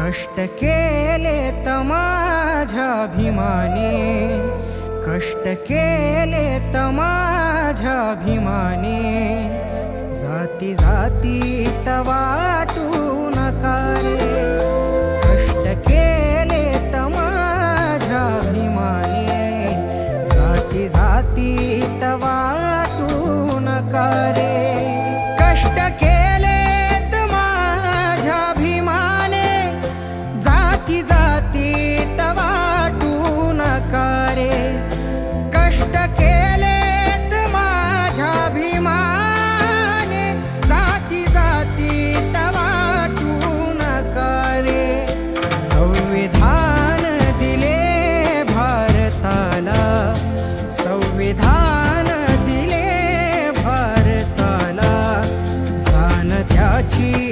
कष्ट केले तमाझा भिमाने कष्ट केले तमाझा भिमाने जाती जाती तवाटू नकारे कष्ट केले तमाझा भिमाने जाती जाती तवाटू नकारे कष्ट के touchy